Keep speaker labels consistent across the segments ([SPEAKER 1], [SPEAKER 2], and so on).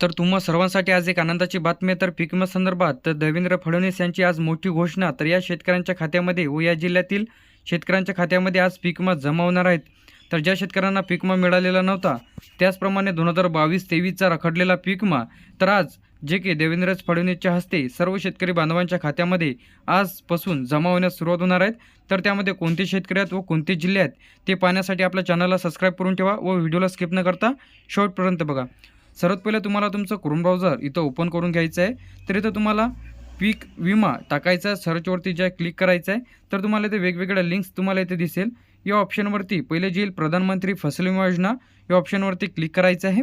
[SPEAKER 1] तर तुम्हा सर्वांसाठी आज एक आनंदाची बातमी तर पीक विमा संदर्भात तर देवेंद्र फडणवीस यांची आज मोठी घोषणा. तर या शेतकऱ्यांच्या खात्यामध्ये व या जिल्ह्यातील शेतकऱ्यांच्या खात्यामध्ये आज पीक विमा जमा होणार आहेत. तर ज्या शेतकऱ्यांना पीक विमा मिळालेला नव्हता त्याचप्रमाणे दोन हजार बावीस तेवीसचा रखडलेला पीक विमा तर आज जे की देवेंद्र फडणवीसच्या हस्ते सर्व शेतकरी बांधवांच्या खात्यामध्ये आजपासून जमा होण्यास सुरुवात होणार आहेत तर त्यामध्ये कोणते शेतकरी आहेत व कोणते जिल्हे आहेत ते पाहण्यासाठी आपल्या चॅनलला सबस्क्राईब करून ठेवा व व्हिडिओला स्किप न करता शेवटपर्यंत बघा. सर्वात पहिले तुम्हाला तुमचं क्रोम ब्राउझर इथं ओपन करून घ्यायचं आहे. तर इथं तुम्हाला पीक विमा टाकायचा सर्चवरती ज्या क्लिक करायचं आहे तर तुम्हाला इथे वेगवेगळ्या लिंक्स तुम्हाला इथे दिसेल. या ऑप्शनवरती पहिले जे येईल प्रधानमंत्री फसल विमा योजना या ऑप्शनवरती क्लिक करायचं आहे.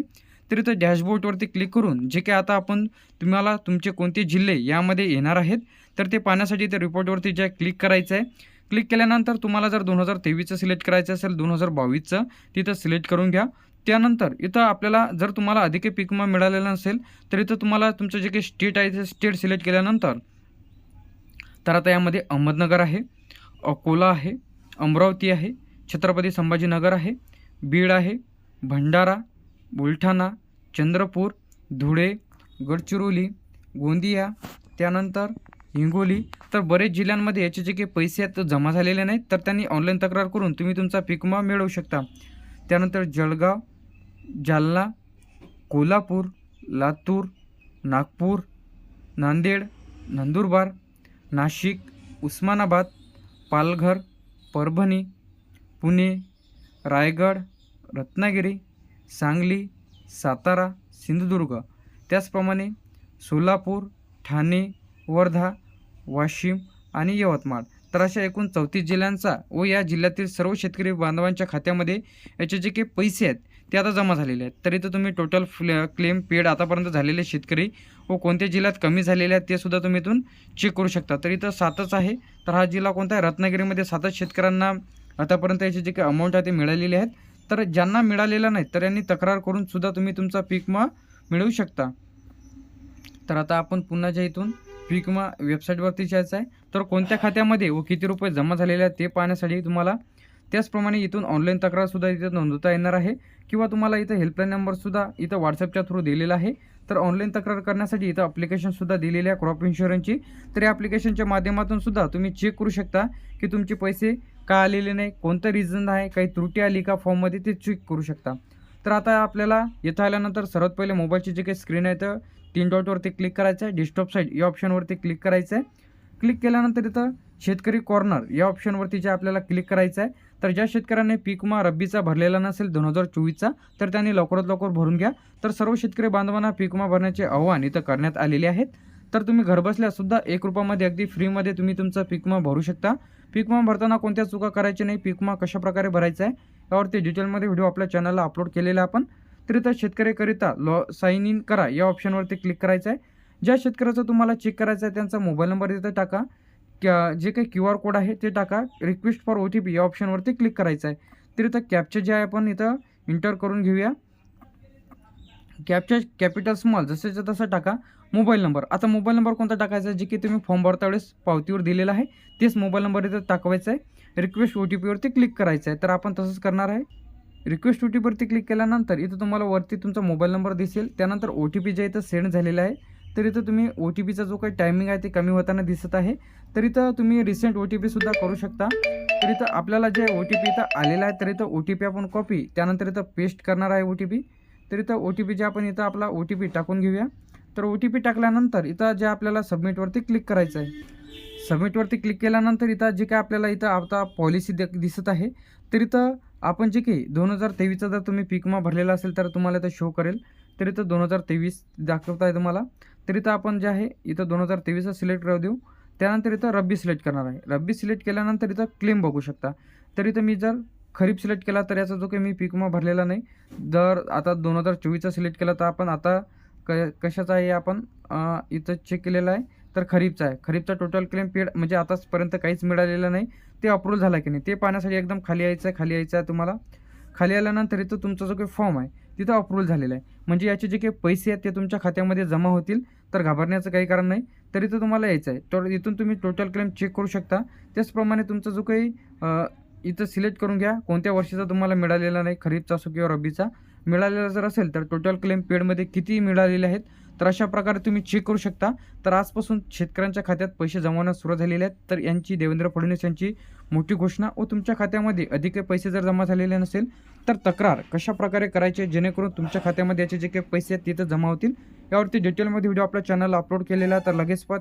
[SPEAKER 1] तर इथं डॅशबोर्डवरती क्लिक करून जे काही आता आपण तुम्हाला तुमचे कोणते जिल्हे यामध्ये येणार आहेत तर ते पाहण्यासाठी इथे रिपोर्टवरती ज्या क्लिक करायचं आहे क्लिक केल्यानंतर तुम्हाला जर दोन हजार तेवीसचं सिलेक्ट करायचं असेल दोन हजार बावीसचं तिथं सिलेक्ट करून घ्या. त्यानंतर इथं आपल्याला जर तुम्हाला अधिक पीक विमा मिळालेला नसेल तर इथं तुम्हाला तुमचं जे काही स्टेट आहे ते स्टेट सिलेक्ट केल्यानंतर तर आता यामध्ये अहमदनगर आहे अकोला आहे अमरावती आहे छत्रपती संभाजीनगर आहे बीड आहे भंडारा बुलढाणा चंद्रपूर धुळे गडचिरोली गोंदिया त्यानंतर हिंगोली. तर बरेच जिल्ह्यांमध्ये याचे जे काही पैसे आहेत जमा झालेले नाहीत तर त्यांनी ऑनलाईन तक्रार करून तुम्ही तुमचा पीक विमा मिळवू शकता. त्यानंतर जळगाव जालना कोल्हापूर लातूर नागपूर नांदेड नंदुरबार नाशिक उस्मानाबाद पालघर परभणी पुणे रायगड रत्नागिरी सांगली सातारा सिंधुदुर्ग. त्याचप्रमाणे सोलापूर ठाणे वर्धा वाशिम आणि यवतमाळ. तर अशा एकूण चौतीस जिल्ह्यांचा व या जिल्ह्यातील सर्व शेतकरी बांधवांच्या खात्यामध्ये याचे जे काही पैसे आहेत ते आता जमा झालेले आहेत. तर इथं तुम्ही टोटल फ्ले क्लेम पेड आतापर्यंत झालेले शेतकरी व कोणत्या जिल्ह्यात कमी झालेले आहेत ते सुद्धा तुम्ही इथून चेक करू शकता. तर इथं सातच आहे. तर हा जिल्हा कोणता आहे? रत्नागिरीमध्ये सातच शेतकऱ्यांना आतापर्यंत याचे जे काही अमाऊंट आहे ते मिळालेले आहेत. तर ज्यांना मिळालेलं नाही तर यांनी तक्रार करून सुद्धा तुम्ही तुमचा पीक विमा मिळवू शकता. तर आता आपण पुन्हा ज्या इथून पीक वेबसाईटवरती जायचं आहे. तर कोणत्या खात्यामध्ये व किती रुपये जमा झालेले आहेत ते पाहण्यासाठी तुम्हाला त्याचप्रमाणे इथून ऑनलाईन तक्रारसुद्धा इथं नोंदवता येणार आहे. किंवा तुम्हाला इथं हेल्पलाईन नंबरसुद्धा इथं व्हॉट्सअपच्या थ्रू दिलेला आहे. तर ऑनलाईन तक्रार करण्यासाठी इथं अप्लिकेशनसुद्धा दिलेली आहे क्रॉप इन्शुरन्सची तर या ॲप्लिकेशनच्या माध्यमातून सुद्धा तुम्ही चेक करू शकता की तुमचे पैसे का आलेले नाही कोणतं रिझन आहे काही त्रुटी आली का फॉर्ममध्ये ते चेक करू शकता. तर आता आपल्याला इथं आल्यानंतर सर्वात पहिले मोबाईलची जे काही स्क्रीन आहे तर तीन डॉटवरती क्लिक करायचं आहे डेस्कटॉप साईड या ऑप्शनवरती क्लिक करायचं आहे क्लिक केल्यानंतर इथं शेतकरी कॉर्नर या ऑप्शनवरती जे आपल्याला क्लिक करायचं आहे तर ज्या शेतकऱ्यांनी पीक विमा रब्बीचा भरलेला नसेल दोन हजार चोवीसचा तर त्यांनी लवकरात लवकर भरून घ्या. तर सर्व शेतकरी बांधवांना पीक विमा भरण्याचे आव्हान इथं करण्यात आलेले आहेत. तर तुम्ही घरबसल्यासुद्धा एक रुपयामध्ये अगदी फ्रीमध्ये तुम्ही तुमचा पीक विमा भरू शकता. पीक विमा भरताना कोणत्या चुका करायच्या नाही पीक विमा कशाप्रकारे भरायचा आहे यावरती डिटेलमध्ये व्हिडिओ आपल्या चॅनलला अपलोड केलेला आहे आपण. तर इथं शेतकऱ्याकरिता लॉ साईन इन करा या ऑप्शनवरती क्लिक करायचं आहे. ज्या शेतकऱ्याचं तुम्हाला चेक करायचं आहे त्यांचा मोबाईल नंबर तिथं टाका. जे काही क्यू आर कोड आहे ते टाका. Request for O T P या ऑप्शनवरती क्लिक करायचं आहे. तर इथं कॅप्चर जे आहे आपण इथं इंटर करून घेऊया. कॅप्चर कॅपिटल स्मॉल जसेच्या तसं टाका. मोबाईल नंबर आता मोबाईल नंबर कोणता टाकायचा आहे? जे की तुम्ही फॉर्म भरता वेळेस पावतीवर दिलेला आहे. तेच मोबाईल नंबर इथं टाकवायचं आहे. रिक्वेस्ट ओ टी पीवरती क्लिक करायचं आहे. तर आपण तसंच करणार आहे. रिक्वेस्ट ओ टी पीवरती क्लिक केल्यानंतर इथं तुम्हाला वरती तुमचा मोबाईल नंबर दिसेल. त्यानंतर ओ टी पी जे इथं सेंड झालेला आहे तर इथं तुम्ही ओ टी पीचा जो काही टायमिंग आहे ते कमी होताना दिसत आहे. तर इथं तुम्ही रिसेंट ओ टी पीसुद्धा करू शकता. तर इथं आपल्याला जे ओ टी पी इथं आलेला आहे तर इथं ओ टी पी आपण कॉपी त्यानंतर इथं पेस्ट करणार आहे ओ टी पी तर इथं ओ टी पी जे आपण इथं आपला ओ टी पी टाकून घेऊया. तर ओ टी पी टाकल्यानंतर इथं जे आपल्याला सबमिटवरती क्लिक करायचं आहे. सबमिटवरती क्लिक केल्यानंतर इथं जे काय आपल्याला इथं आता पॉलिसी दिसत आहे तर इथं आपण जे काही दोन हजार तेवीसचा जर तुम्ही पीक विमा भरलेला असेल तर तुम्हाला इथं शो करेल. तर इथं दोन हजार तेवीस दाखवत आहे तुम्हाला. तर इथं आपण जे आहे इथं दोन हजार तेवीसचा सिलेक्ट करू देऊ. त्यानंतर इथं रब्बी सिलेक्ट करणार आहे. रब्बी सिलेक्ट केल्यानंतर इथं क्लेम बघू शकता. तर इथं मी जर खरीप सिलेक्ट केला तर याचा जो काही मी पीक विमा भरलेला नाही. जर आता दोन हजार चोवीसचा सिलेक्ट केला तर आपण आता क कशाचा आहे आपण इथं चेक केलेला आहे. तर खरीपचा आहे. खरीपचा टोटल क्लेम पेड म्हणजे आतापर्यंत काहीच मिळालेलं नाही. ते अप्रूव्ह झालं की नाही? ते पाहण्यासाठी एकदम खाली यायचं आहे खाली यायचं आहे तुम्हाला. खाली आल्यानंतर इथं तुमचा जो काही फॉर्म आहे तिथं अप्रूव्हल झालेलं आहे. म्हणजे याचे जे काही पैसे आहेत ते तुमच्या खात्यामध्ये जमा होतील तर घाबरण्याचं काही कारण नाही. तर इथं तुम्हाला यायचं आहे. तर इथून तुम्ही टोटल क्लेम चेक करू शकता. त्याचप्रमाणे तुमचा जो काही इथं सिलेक्ट करून घ्या. कोणत्या वर्षीचा तुम्हाला मिळालेला नाही खरीपचा असो किंवा रब्बीचा. मिळालेला जर असेल तर टोटल क्लेम पेडमध्ये किती मिळालेले आहेत तर अशा प्रकारे तुम्ही चेक करू शकता. तर आजपासून शेतकऱ्यांच्या खात्यात पैसे जमवण्यास सुरू झालेले आहेत. तर यांची देवेंद्र फडणवीस यांची मोठी घोषणा व तुमच्या खात्यामध्ये अधिक पैसे जर जमा झालेले नसेल तर तक्रार कशा प्रकारे करायचे जेणेकरून तुमच्या खात्यामध्ये याचे जे काही पैसे आहेत ते तर जमा होतील. यावरती डिटेलमध्ये व्हिडिओ आपल्या चॅनलला अपलोड केलेला तर लगेच पाहत